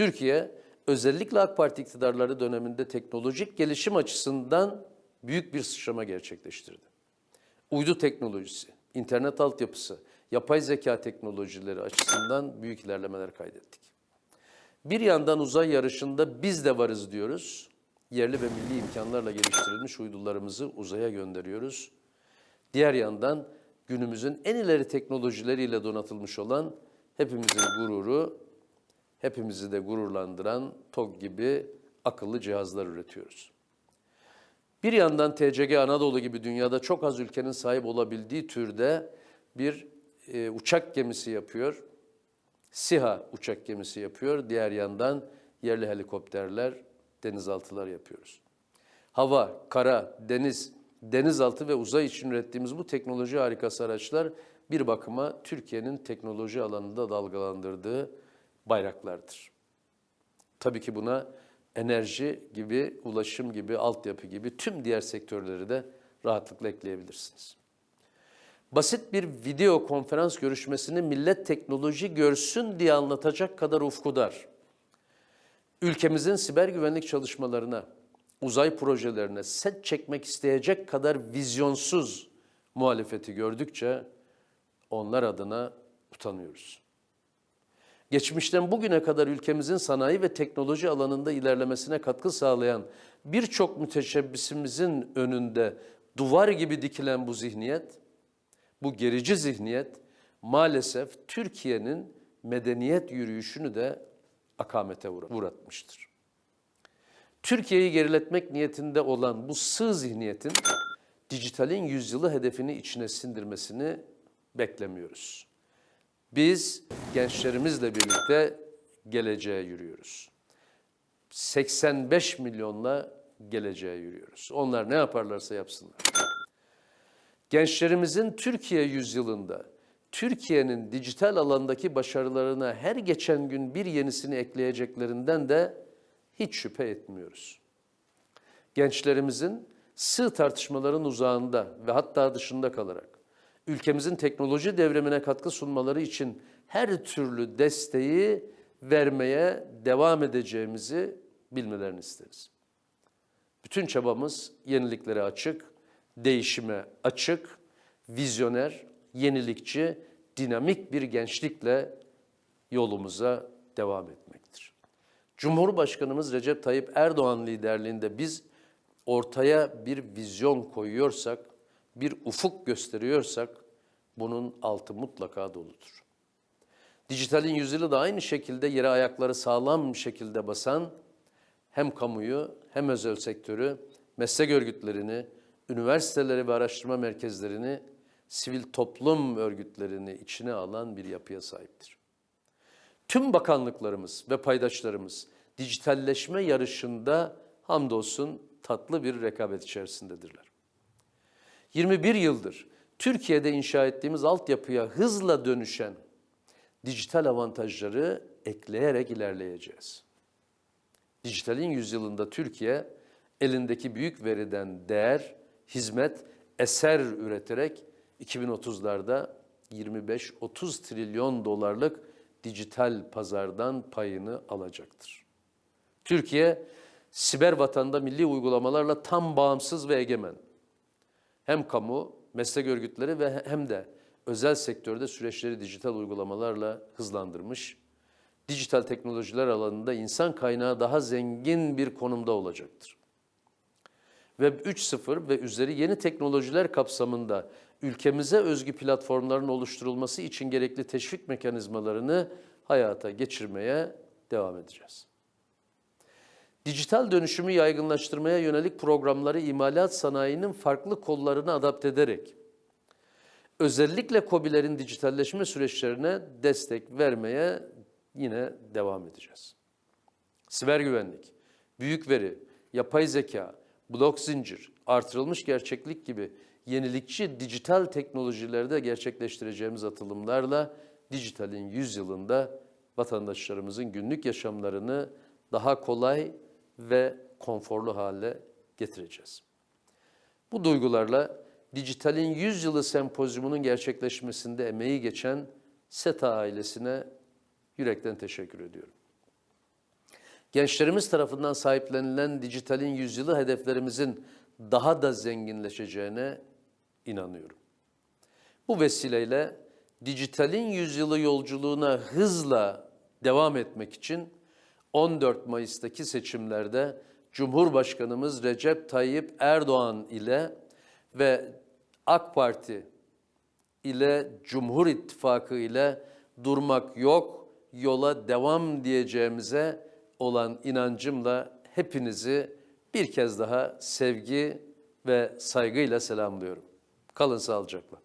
Türkiye özellikle AK Parti iktidarları döneminde teknolojik gelişim açısından büyük bir sıçrama gerçekleştirdi. Uydu teknolojisi, internet altyapısı, yapay zeka teknolojileri açısından büyük ilerlemeler kaydettik. Bir yandan uzay yarışında biz de varız diyoruz. Yerli ve milli imkanlarla geliştirilmiş uydularımızı uzaya gönderiyoruz. Diğer yandan günümüzün en ileri teknolojileriyle donatılmış olan hepimizin gururu, hepimizi de gururlandıran TOG gibi akıllı cihazlar üretiyoruz. Bir yandan TCG Anadolu gibi dünyada çok az ülkenin sahip olabildiği türde bir e, uçak gemisi yapıyor. SİHA uçak gemisi yapıyor. Diğer yandan yerli helikopterler, denizaltılar yapıyoruz. Hava, kara, deniz, denizaltı ve uzay için ürettiğimiz bu teknoloji harikası araçlar bir bakıma Türkiye'nin teknoloji alanında dalgalandırdığı bayraklardır. Tabii ki buna enerji gibi, ulaşım gibi, altyapı gibi tüm diğer sektörleri de rahatlıkla ekleyebilirsiniz. Basit bir video konferans görüşmesini millet teknoloji görsün diye anlatacak kadar ufkudar. Ülkemizin siber güvenlik çalışmalarına, uzay projelerine set çekmek isteyecek kadar vizyonsuz muhalefeti gördükçe onlar adına utanıyoruz. Geçmişten bugüne kadar ülkemizin sanayi ve teknoloji alanında ilerlemesine katkı sağlayan birçok müteşebbisimizin önünde duvar gibi dikilen bu zihniyet, bu gerici zihniyet maalesef Türkiye'nin medeniyet yürüyüşünü de akamete uğratmıştır. Türkiye'yi geriletmek niyetinde olan bu sığ zihniyetin dijitalin yüzyılı hedefini içine sindirmesini beklemiyoruz. Biz gençlerimizle birlikte geleceğe yürüyoruz. 85 milyonla geleceğe yürüyoruz. Onlar ne yaparlarsa yapsınlar. Gençlerimizin Türkiye yüzyılında Türkiye'nin dijital alandaki başarılarına her geçen gün bir yenisini ekleyeceklerinden de hiç şüphe etmiyoruz. Gençlerimizin sığ tartışmaların uzağında ve hatta dışında kalarak ülkemizin teknoloji devrimine katkı sunmaları için her türlü desteği vermeye devam edeceğimizi bilmelerini isteriz. Bütün çabamız yeniliklere açık, değişime açık, vizyoner, yenilikçi, dinamik bir gençlikle yolumuza devam etmektir. Cumhurbaşkanımız Recep Tayyip Erdoğan liderliğinde biz ortaya bir vizyon koyuyorsak, bir ufuk gösteriyorsak bunun altı mutlaka doludur. Dijitalin yüzyılı da aynı şekilde yere ayakları sağlam şekilde basan hem kamuyu hem özel sektörü, meslek örgütlerini, üniversiteleri ve araştırma merkezlerini, sivil toplum örgütlerini içine alan bir yapıya sahiptir. Tüm bakanlıklarımız ve paydaşlarımız dijitalleşme yarışında hamdolsun tatlı bir rekabet içerisindedirler. 21 yıldır Türkiye'de inşa ettiğimiz altyapıya hızla dönüşen dijital avantajları ekleyerek ilerleyeceğiz. Dijitalin yüzyılında Türkiye elindeki büyük veriden değer, hizmet, eser üreterek 2030'larda 25-30 trilyon dolarlık dijital pazardan payını alacaktır. Türkiye siber vatanda milli uygulamalarla tam bağımsız ve egemen. Hem kamu, meslek örgütleri ve hem de özel sektörde süreçleri dijital uygulamalarla hızlandırmış. Dijital teknolojiler alanında insan kaynağı daha zengin bir konumda olacaktır. Web 3.0 ve üzeri yeni teknolojiler kapsamında ülkemize özgü platformların oluşturulması için gerekli teşvik mekanizmalarını hayata geçirmeye devam edeceğiz. Dijital dönüşümü yaygınlaştırmaya yönelik programları imalat sanayinin farklı kollarını adapte ederek özellikle KOBİ'lerin dijitalleşme süreçlerine destek vermeye yine devam edeceğiz. Siber güvenlik, büyük veri, yapay zeka, blok zincir, artırılmış gerçeklik gibi yenilikçi dijital teknolojilerde gerçekleştireceğimiz atılımlarla dijitalin yüzyılında vatandaşlarımızın günlük yaşamlarını daha kolay ve konforlu hale getireceğiz. Bu duygularla Dijitalin 100 yılı sempozyumunun gerçekleşmesinde emeği geçen SETA ailesine yürekten teşekkür ediyorum. gençlerimiz tarafından sahiplenilen dijitalin yüzyılı hedeflerimizin daha da zenginleşeceğine inanıyorum. Bu vesileyle dijitalin yüzyılı yolculuğuna hızla devam etmek için 14 Mayıs'taki seçimlerde Cumhurbaşkanımız Recep Tayyip Erdoğan ile ve AK Parti ile Cumhur İttifakı ile durmak yok, yola devam diyeceğimize olan inancımla hepinizi bir kez daha sevgi ve saygıyla selamlıyorum. Kalın sağlıcakla.